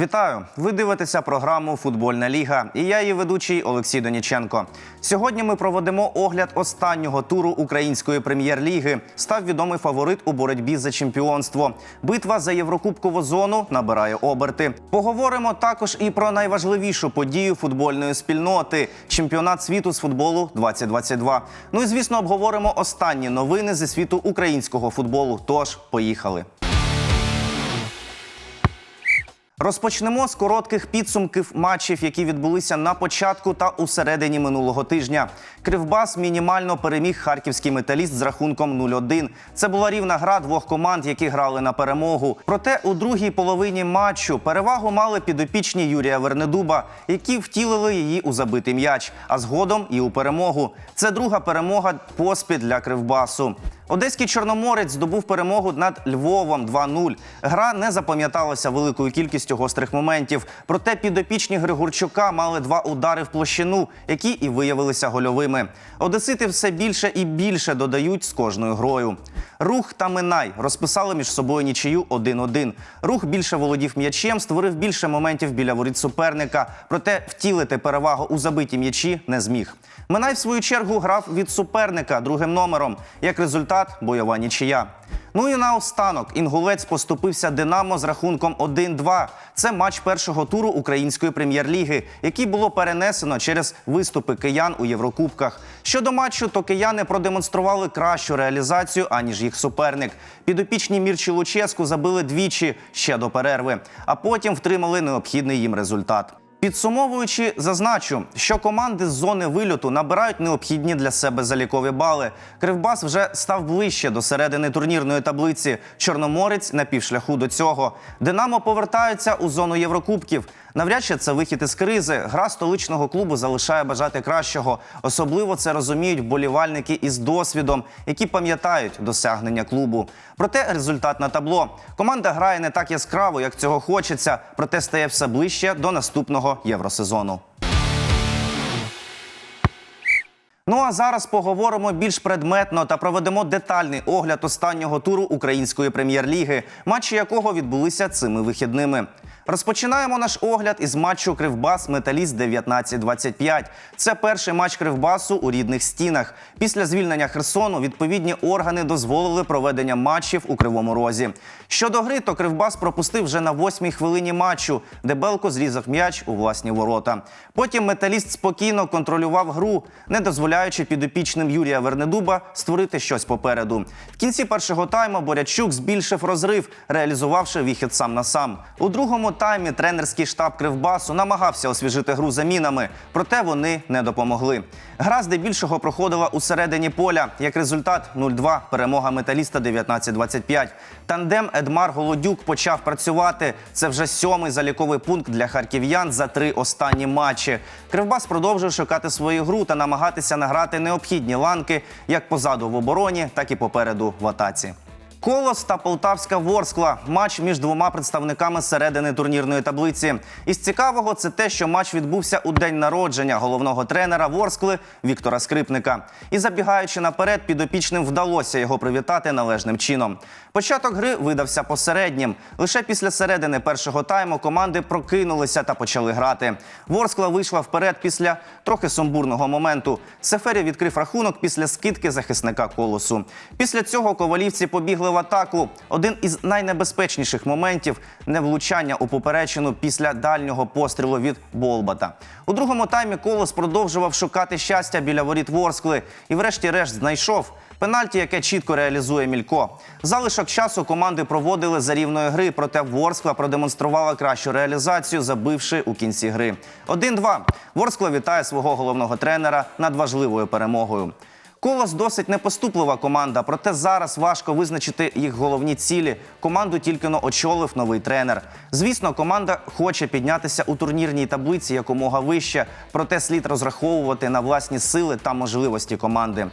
Вітаю! Ви дивитеся програму Футбольна ліга. І я її ведучий Олексій Доніченко. Сьогодні ми проведемо огляд останнього туру української прем'єр-ліги. Став відомий фаворит у боротьбі за чемпіонство. Битва за єврокубкову зону набирає оберти. Поговоримо також і про найважливішу подію футбольної спільноти чемпіонат світу з футболу 2022. Ну і звісно, обговоримо останні новини зі світу українського футболу. Тож поїхали. Розпочнемо з коротких підсумків матчів, які відбулися на початку та у середині минулого тижня. Кривбас мінімально переміг харківський металіст з рахунком 0-1. Це була рівна гра двох команд, які грали на перемогу. Проте у другій половині матчу перевагу мали підопічні Юрія Вернедуба, які втілили її у забитий м'яч, а згодом і у перемогу. Це друга перемога поспіль для Кривбасу. Одеський чорноморець здобув перемогу над Львовом 2-0. Гра не запам'яталася великою кількістю гострих моментів. Проте підопічні Григорчука мали два удари в площину, які і виявилися гольовими. Одесити все більше і більше додають з кожною грою. Рух та Минай розписали між собою нічию 1-1. Рух більше володів м'ячем, створив більше моментів біля воріт суперника. Проте втілити перевагу у забиті м'ячі не зміг. Минай в свою чергу грав від суперника другим номером. Як результат, бойова нічия. Ну і наостанок інгулець поступився Динамо з рахунком 1-2. Це матч першого туру української прем'єр-ліги, який було перенесено через виступи киян у Єврокубках. Щодо матчу, то кияни продемонстрували кращу реалізацію аніж їх суперник. Підопічні Мірчі Луческу забили двічі ще до перерви, а потім втримали необхідний їм результат. Підсумовуючи, зазначу, що команди з зони вильоту набирають необхідні для себе залікові бали. Кривбас вже став ближче до середини турнірної таблиці. Чорноморець на півшляху до цього. Динамо повертаються у зону Єврокубків. Навряд чи це вихід із кризи. Гра столичного клубу залишає бажати кращого. Особливо це розуміють вболівальники із досвідом, які пам'ятають досягнення клубу. Проте результат на табло. Команда грає не так яскраво, як цього хочеться, проте стає все ближче до наступного євросезону. Ну а зараз поговоримо більш предметно та проведемо детальний огляд останнього туру української прем'єр-ліги, матчі якого відбулися цими вихідними. Розпочинаємо наш огляд із матчу Кривбас Металіст 19-25. Це перший матч Кривбасу у рідних стінах. Після звільнення Херсону відповідні органи дозволили проведення матчів у Кривому Розі. Щодо гри, то Кривбас пропустив вже на восьмій хвилині матчу, де Белко зрізав м'яч у власні ворота. Потім металіст спокійно контролював гру, не дозволяючи підопічним Юрія Вернедуба створити щось попереду. В кінці першого тайму Борячук збільшив розрив, реалізувавши вихід сам на сам. У другому таймі тренерський штаб Кривбасу намагався освіжити гру замінами, проте вони не допомогли. Гра здебільшого проходила у середині поля. Як результат 0-2 перемога металіста 19-25. Тандем Едмар Голодюк почав працювати. Це вже сьомий заліковий пункт для харків'ян за три останні матчі. Кривбас продовжує шукати свою гру та намагатися награти необхідні ланки як позаду в обороні, так і попереду в атаці. Колос та Полтавська Ворскла матч між двома представниками середини турнірної таблиці. Із цікавого це те, що матч відбувся у день народження головного тренера Ворскли Віктора Скрипника. І забігаючи наперед, підопічним вдалося його привітати належним чином. Початок гри видався посереднім. Лише після середини першого тайму команди прокинулися та почали грати. Ворскла вийшла вперед після трохи сумбурного моменту. Сефері відкрив рахунок після скидки захисника колосу. Після цього ковалівці побігли в атаку. Один із найнебезпечніших моментів невлучання у поперечину після дальнього пострілу від Болбата. У другому таймі колос продовжував шукати щастя біля воріт Ворскли і, врешті-решт, знайшов. Пенальті, яке чітко реалізує Мілько. Залишок часу команди проводили за рівної гри, проте Ворскла продемонструвала кращу реалізацію, забивши у кінці гри. 1-2. Ворскла вітає свого головного тренера над важливою перемогою. Колос досить непоступлива команда, проте зараз важко визначити їх головні цілі. Команду тільки но очолив новий тренер. Звісно, команда хоче піднятися у турнірній таблиці якомога вище, проте слід розраховувати на власні сили та можливості команди.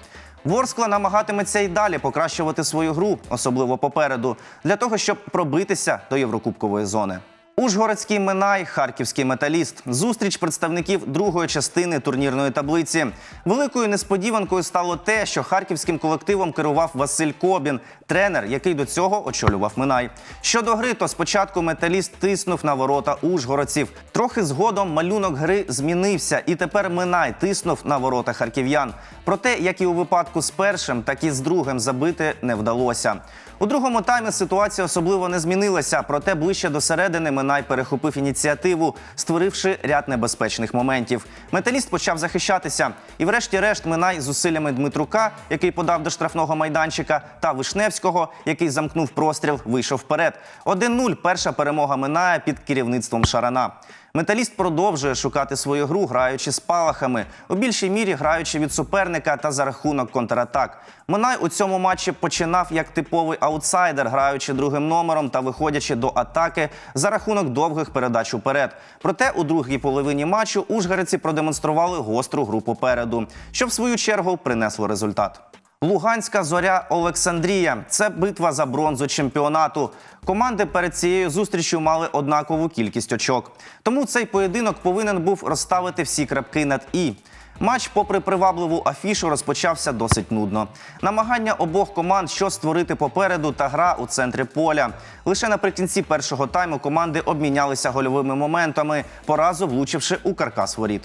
Ворскла намагатиметься і далі покращувати свою гру, особливо попереду, для того, щоб пробитися до Єврокубкової зони. Ужгородський Минай, харківський металіст. Зустріч представників другої частини турнірної таблиці. Великою несподіванкою стало те, що харківським колективом керував Василь Кобін, тренер, який до цього очолював Минай. Щодо гри, то спочатку металіст тиснув на ворота ужгородців. Трохи згодом малюнок гри змінився, і тепер Минай тиснув на ворота харків'ян. Проте, як і у випадку з першим, так і з другим забити не вдалося. У другому таймі ситуація особливо не змінилася, проте ближче до середини Минай перехопив ініціативу, створивши ряд небезпечних моментів. Металіст почав захищатися, і, врешті-решт, Минай з усиллями Дмитрука, який подав до штрафного майданчика, та Вишневського, який замкнув простріл, вийшов вперед. 1-0 – перша перемога Миная під керівництвом Шарана. Металіст продовжує шукати свою гру, граючи з палахами, у більшій мірі граючи від суперника та за рахунок контратак. Минай у цьому матчі починав як типовий аутсайдер, граючи другим номером та виходячи до атаки за рахунок довгих передач уперед. Проте у другій половині матчу ужгородці продемонстрували гостру гру попереду, що в свою чергу принесло результат. Луганська зоря Олександрія це битва за бронзу чемпіонату. Команди перед цією зустрічю мали однакову кількість очок. Тому цей поєдинок повинен був розставити всі крапки над і. Матч, попри привабливу афішу, розпочався досить нудно. Намагання обох команд, що створити попереду, та гра у центрі поля. Лише наприкінці першого тайму команди обмінялися гольовими моментами, поразу влучивши у каркас воріт.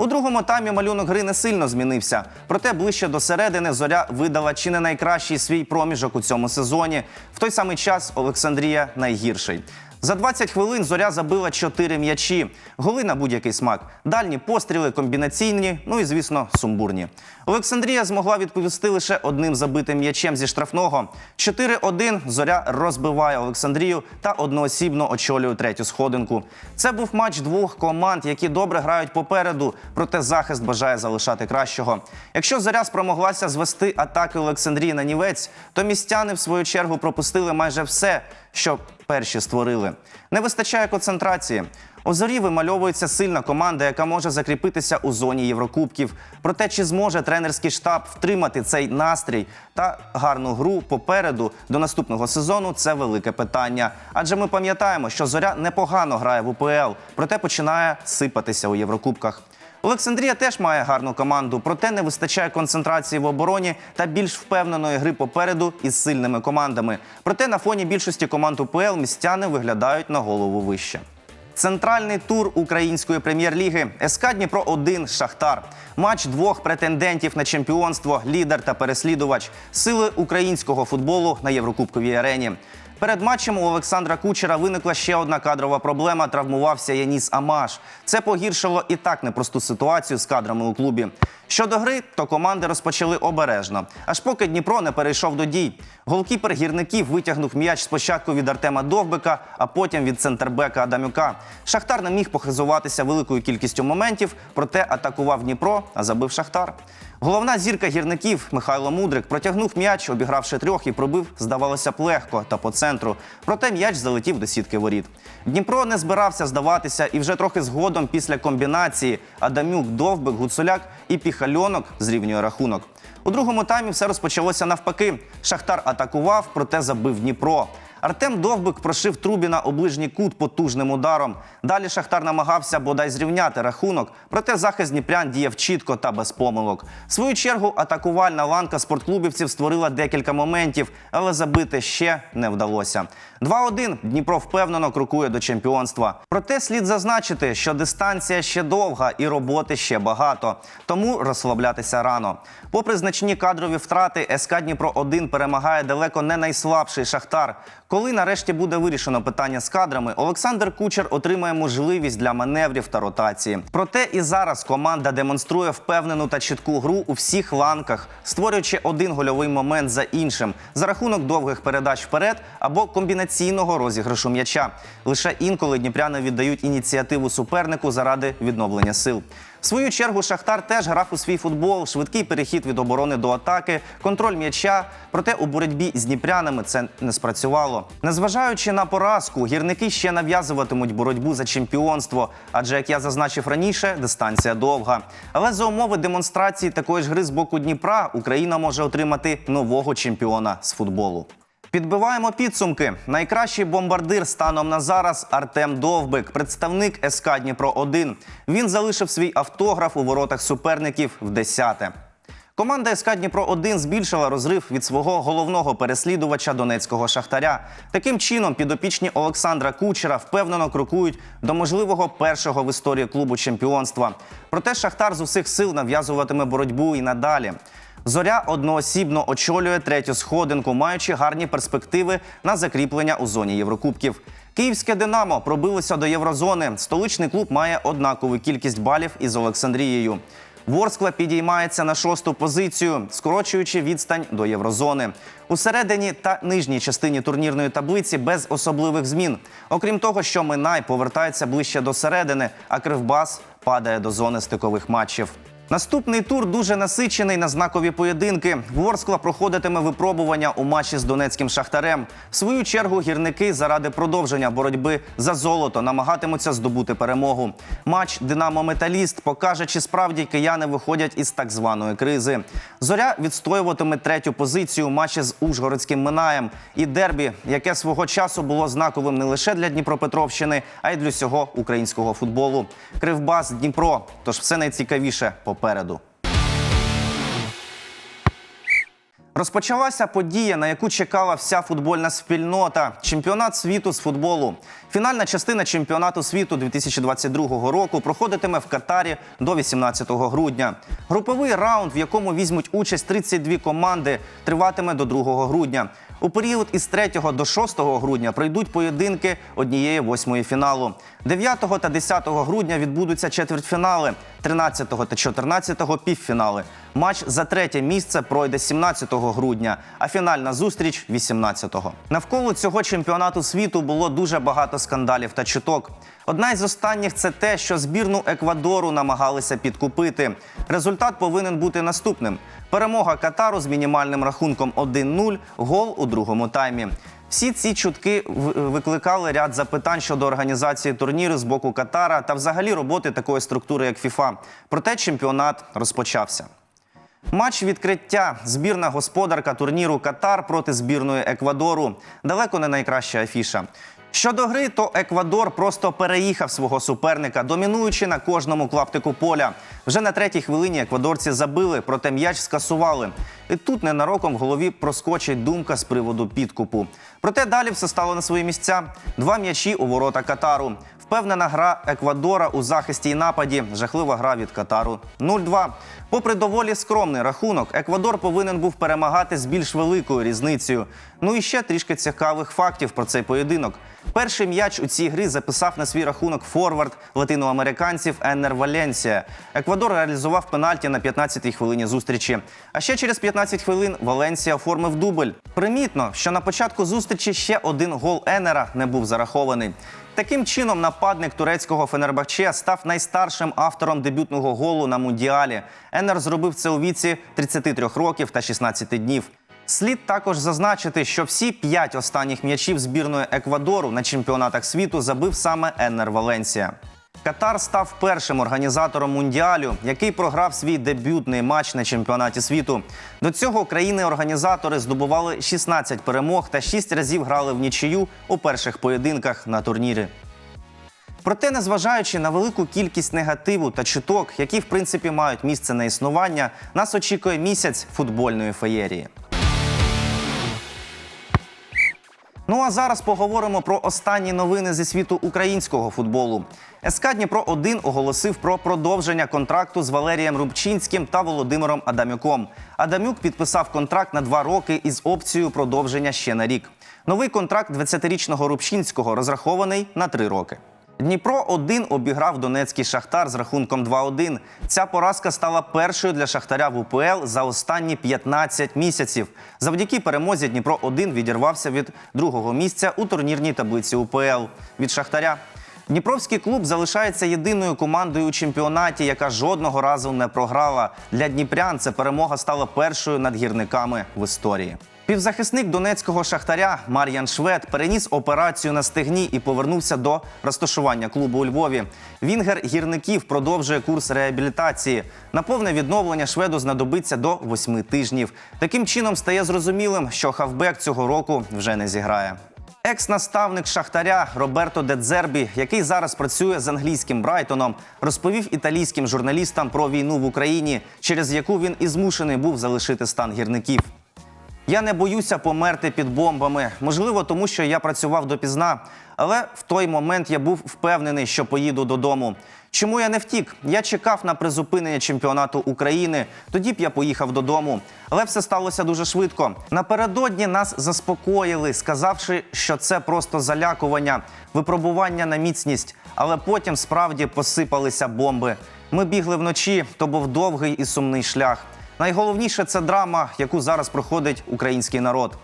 У другому таймі малюнок гри не сильно змінився. Проте ближче до середини зоря видала чи не найкращий свій проміжок у цьому сезоні. В той самий час Олександрія найгірший. За 20 хвилин зоря забила 4 м'ячі. Голи на будь-який смак. Дальні постріли, комбінаційні, ну і звісно, сумбурні. Олександрія змогла відповісти лише одним забитим м'ячем зі штрафного. 4-1 зоря розбиває Олександрію та одноосібно очолює третю сходинку. Це був матч двох команд, які добре грають попереду, проте захист бажає залишати кращого. Якщо зоря спромоглася звести атаки Олександрії на нівець, то містяни в свою чергу пропустили майже все, що перші створили. Не вистачає концентрації. У зорі вимальовується сильна команда, яка може закріпитися у зоні Єврокубків. Проте, чи зможе тренерський штаб втримати цей настрій та гарну гру попереду до наступного сезону це велике питання. Адже ми пам'ятаємо, що зоря непогано грає в УПЛ, проте починає сипатися у Єврокубках. Олександрія теж має гарну команду, проте не вистачає концентрації в обороні та більш впевненої гри попереду із сильними командами. Проте на фоні більшості команд УПЛ містяни виглядають на голову вище. Центральний тур української прем'єр-ліги СК Дніпро 1 Шахтар. Матч двох претендентів на чемпіонство, лідер та переслідувач сили українського футболу на Єврокубковій арені. Перед матчем у Олександра Кучера виникла ще одна кадрова проблема. Травмувався Яніс Амаш. Це погіршило і так непросту ситуацію з кадрами у клубі. Щодо гри, то команди розпочали обережно, аж поки Дніпро не перейшов до дій. Голкіпер гірників витягнув м'яч спочатку від Артема Довбика, а потім від центрбека Адамюка. Шахтар не міг похизуватися великою кількістю моментів, проте атакував Дніпро, а забив Шахтар. Головна зірка гірників Михайло Мудрик протягнув м'яч, обігравши трьох і пробив, здавалося б, легко та по центру. Проте м'яч залетів до сітки воріт. Дніпро не збирався здаватися, і вже трохи згодом після комбінації Адамюк, Довбик, Гуцуляк і Піхальонок зрівнює рахунок. У другому таймі все розпочалося навпаки. Шахтар атакував, проте забив Дніпро. Артем Довбик прошив Трубіна у ближній кут потужним ударом. Далі Шахтар намагався бодай зрівняти рахунок, проте захист Дніпрян діяв чітко та без помилок. В свою чергу атакувальна ланка спортклубівців створила декілька моментів, але забити ще не вдалося. 2-1 Дніпро впевнено крокує до чемпіонства. Проте слід зазначити, що дистанція ще довга і роботи ще багато, тому розслаблятися рано. Попри значні кадрові втрати, СК Дніпро 1 перемагає далеко не найслабший шахтар. Коли нарешті буде вирішено питання з кадрами, Олександр Кучер отримає можливість для маневрів та ротації. Проте і зараз команда демонструє впевнену та чітку гру у всіх ланках, створюючи один гольовий момент за іншим за рахунок довгих передач вперед або комбінаційного розіграшу м'яча. Лише інколи дніпряни віддають ініціативу супернику заради відновлення сил. В свою чергу Шахтар теж грав у свій футбол, швидкий перехід від оборони до атаки, контроль м'яча. Проте у боротьбі з дніпрянами це не спрацювало. Незважаючи на поразку, гірники ще нав'язуватимуть боротьбу за чемпіонство, адже як я зазначив раніше, дистанція довга. Але за умови демонстрації такої ж гри з боку Дніпра Україна може отримати нового чемпіона з футболу. Підбиваємо підсумки. Найкращий бомбардир станом на зараз Артем Довбик, представник СК Дніпро 1 Він залишив свій автограф у воротах суперників в десяте. Команда СК Дніпро 1 збільшила розрив від свого головного переслідувача донецького шахтаря. Таким чином, підопічні Олександра Кучера впевнено крокують до можливого першого в історії клубу чемпіонства. Проте Шахтар з усіх сил нав'язуватиме боротьбу і надалі. Зоря одноосібно очолює третю сходинку, маючи гарні перспективи на закріплення у зоні Єврокубків. Київське Динамо пробилося до Єврозони. Столичний клуб має однакову кількість балів із Олександрією. Ворскла підіймається на шосту позицію, скорочуючи відстань до Єврозони. У середині та нижній частині турнірної таблиці без особливих змін. Окрім того, що Минай повертається ближче до середини, а Кривбас падає до зони стикових матчів. Наступний тур дуже насичений на знакові поєдинки. Ворскла проходитиме випробування у матчі з донецьким шахтарем. В свою чергу гірники заради продовження боротьби за золото намагатимуться здобути перемогу. Матч Динамо Металіст покаже, чи справді кияни виходять із так званої кризи. Зоря відстоюватиме третю позицію у матчі з Ужгородським Минаєм і дербі, яке свого часу було знаковим не лише для Дніпропетровщини, а й для всього українського футболу. Кривбас Дніпро. Тож все найцікавіше попереду. Розпочалася подія, на яку чекала вся футбольна спільнота чемпіонат світу з футболу. Фінальна частина чемпіонату світу 2022 року проходитиме в Катарі до 18 грудня. Груповий раунд, в якому візьмуть участь 32 команди, триватиме до 2 грудня. У період із 3 до 6 грудня пройдуть поєдинки однієї восьмої фіналу. 9 та 10 грудня відбудуться четвертьфінали, 13 та 14 півфінали. Матч за третє місце пройде 17 грудня, а фінальна зустріч 18-го. Навколо цього чемпіонату світу було дуже багато скандалів та чуток. Одна із останніх це те, що збірну Еквадору намагалися підкупити. Результат повинен бути наступним: перемога Катару з мінімальним рахунком 1-0, гол у другому таймі. Всі ці чутки в- викликали ряд запитань щодо організації турніру з боку Катара та взагалі роботи такої структури, як ФІФА. Проте чемпіонат розпочався. Матч відкриття. Збірна господарка турніру Катар проти збірної Еквадору. Далеко не найкраща афіша. Щодо гри, то Еквадор просто переїхав свого суперника, домінуючи на кожному клаптику поля. Вже на третій хвилині еквадорці забили, проте м'яч скасували. І тут ненароком в голові проскочить думка з приводу підкупу. Проте далі все стало на свої місця. Два м'ячі у ворота Катару. Впевнена гра Еквадора у захисті і нападі. Жахлива гра від Катару 0-2. Попри доволі скромний рахунок, Еквадор повинен був перемагати з більш великою різницею. Ну і ще трішки цікавих фактів про цей поєдинок. Перший м'яч у цій грі записав на свій рахунок форвард латиноамериканців Еннер Валенсія. Еквадор реалізував пенальті на 15-й хвилині зустрічі. А ще через 15 хвилин Валенсія оформив дубль. Примітно, що на початку зустрічі ще один гол Еннера не був зарахований. Таким чином, нападник турецького Фенербахче став найстаршим автором дебютного голу на мундіалі. Енер зробив це у віці 33 років та 16 днів. Слід також зазначити, що всі п'ять останніх м'ячів збірної Еквадору на чемпіонатах світу забив саме Еннер Валенсія. Катар став першим організатором мундіалю, який програв свій дебютний матч на чемпіонаті світу. До цього країни-організатори здобували 16 перемог та 6 разів грали в нічию у перших поєдинках на турнірі. Проте, незважаючи на велику кількість негативу та чуток, які в принципі мають місце на існування, нас очікує місяць футбольної феєрії. Ну а зараз поговоримо про останні новини зі світу українського футболу. СК Дніпро 1 оголосив про продовження контракту з Валерієм Рубчинським та Володимиром Адамюком. Адамюк підписав контракт на два роки із опцією продовження ще на рік. Новий контракт 20-річного Рубчинського розрахований на три роки. Дніпро 1 обіграв донецький шахтар з рахунком 2-1. Ця поразка стала першою для шахтаря в УПЛ за останні 15 місяців. Завдяки перемозі Дніпро 1 відірвався від другого місця у турнірній таблиці УПЛ від шахтаря. Дніпровський клуб залишається єдиною командою у чемпіонаті, яка жодного разу не програла. Для дніпрян це перемога стала першою над гірниками в історії. Півзахисник донецького шахтаря Мар'ян Швед переніс операцію на стегні і повернувся до розташування клубу у Львові. Вінгер гірників продовжує курс реабілітації. На повне відновлення шведу знадобиться до восьми тижнів. Таким чином стає зрозумілим, що хавбек цього року вже не зіграє. Екс-наставник Шахтаря Роберто Дедзербі, який зараз працює з англійським Брайтоном, розповів італійським журналістам про війну в Україні, через яку він і змушений був залишити стан гірників. Я не боюся померти під бомбами. Можливо, тому що я працював допізна, але в той момент я був впевнений, що поїду додому. Чому я не втік? Я чекав на призупинення чемпіонату України. Тоді б я поїхав додому. Але все сталося дуже швидко. Напередодні нас заспокоїли, сказавши, що це просто залякування, випробування на міцність. Але потім справді посипалися бомби. Ми бігли вночі, то був довгий і сумний шлях. Найголовніше це драма, яку зараз проходить український народ,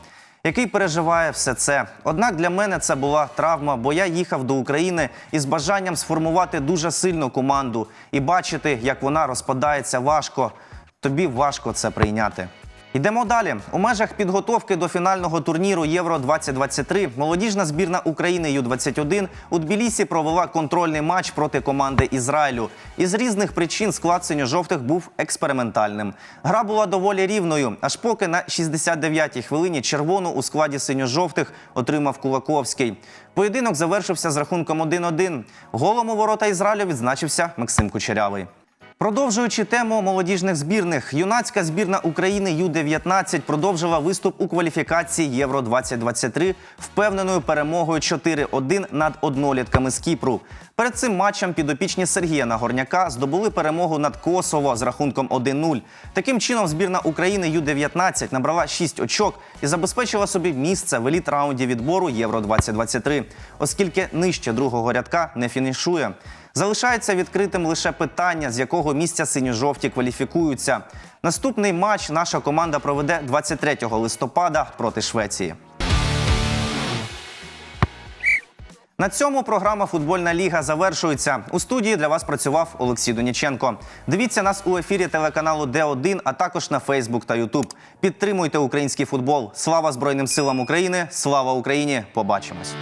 який переживає все це. Однак для мене це була травма, бо я їхав до України із бажанням сформувати дуже сильну команду і бачити, як вона розпадається важко. Тобі важко це прийняти. Йдемо далі. У межах підготовки до фінального турніру Євро 2023 молодіжна збірна України Ю-21 у Тбілісі провела контрольний матч проти команди Ізраїлю. Із різних причин склад синьо-жовтих був експериментальним. Гра була доволі рівною, аж поки на 69-й хвилині червону у складі синьо-жовтих отримав Кулаковський. Поєдинок завершився з рахунком 1-1. Голом у ворота Ізраїлю відзначився Максим Кучерявий. Продовжуючи тему молодіжних збірних, юнацька збірна України Ю-19 продовжила виступ у кваліфікації Євро 2023 впевненою перемогою 4-1 над однолітками з Кіпру. Перед цим матчем підопічні Сергія Нагорняка здобули перемогу над Косово з рахунком 1-0. Таким чином, збірна України Ю-19 набрала 6 очок і забезпечила собі місце в еліт раунді відбору Євро 2023, оскільки нижче другого рядка не фінішує. Залишається відкритим лише питання, з якого місця синьо-жовті кваліфікуються. Наступний матч наша команда проведе 23 листопада проти Швеції. На цьому програма Футбольна ліга завершується. У студії для вас працював Олексій Доніченко. Дивіться нас у ефірі телеканалу Д1, а також на Фейсбук та Ютуб. Підтримуйте український футбол. Слава Збройним силам України! Слава Україні! Побачимось!